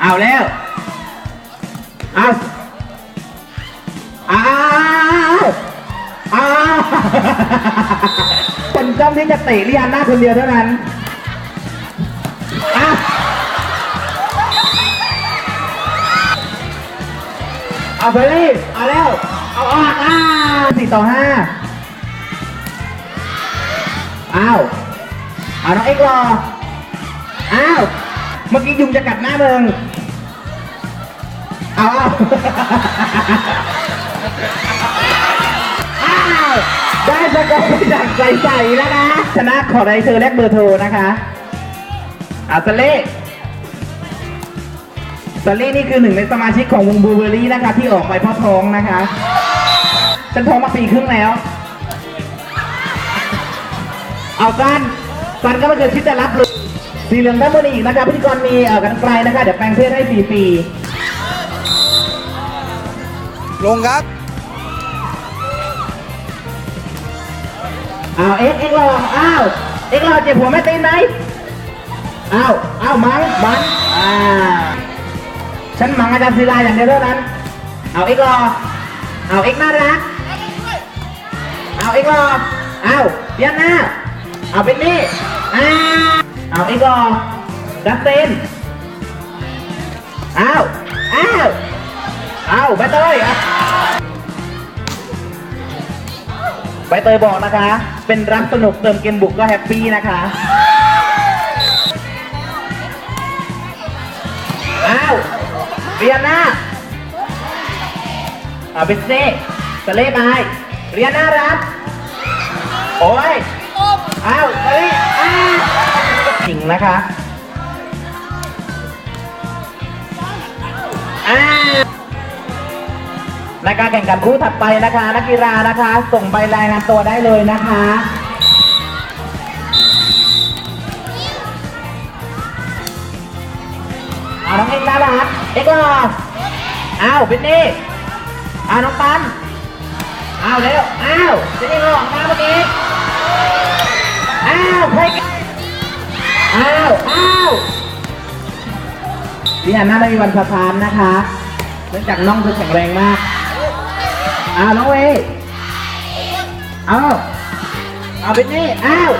เอาแล้วเอาเอาเอาคนจ้องที่จะเตะลิอันหน้าคนเดียวเท่านั้นเอาเอาไปเลยเอาแล้ว เอาออกอ้าสี่ต่อห้าอ้าว เอาน้องเอ็กรออ้าว เมื่อกี้ยุงจะกัดหน้ามึงเอาเอาอ้าวได้สกอร์จากใสๆนะคะชนะขอได้เธอแลกเบอร์โทรนะคะอาสเล่สเล่นี่คือหนึ่งในสมาชิกของวงบูเบอรี่นะคะ ที่ออกไปพราะท้องนะคะ ฉันท้องมาปีครึ่งแล้ว เอาซันซันก็ไม่เคยคิดจะรับเลย สีเหลืองด้านบนอีกนะคะพิธีกรมีเอ่อกันไกลนะคะเดี๋ยวแปลงเพศให้ฟรีลงครับ ๆอ้าวเอ็กซ์เอ็กซ์รออ้าวเอ็กซ์รอเจ็บหัวแม่ตีนไหมอ้าวอ้าวมังมังอ่าฉันมังอาจารย์ศิลาอย่างเดียวเท่านั้นเอาเอ็กซ์รอเอาเอ็กซ์น่ารักเอาเอ็กซ์รอเอาเปียนหน้าเอาเป็นนี่อ้าว เอาอ็กซ์รอดัสเซนอ้าวอ้าวอ้าวใบเตยใบเตยบอกนะคะ เป็นรักสนุกเติมเกมบุกก็แฮปปี้นะคะอ้าวเรียนหน้าอาเป็นเซ่สเล่ไปเรียนหน้ารับ โอ้ย นะคะในการแข่งขันคู่ถัดไปนะคะ นักกีฬานะคะ ส่งใบรายงานตัวได้เลยนะคะเอาน้องเอกน่ารักเอ็กซ์รออ้าวเป็นนี่อ้าวน้องปันอ้าวเร็วอ้าวเป็นนี่รอมาเมื่อกี้ พี่อันน่าไม่มีวันสะพานนะคะเนื่องจากน้องเธอแข็งแรงมากอ้าวน้องเวเอาเอาเป็นนี่อ้าว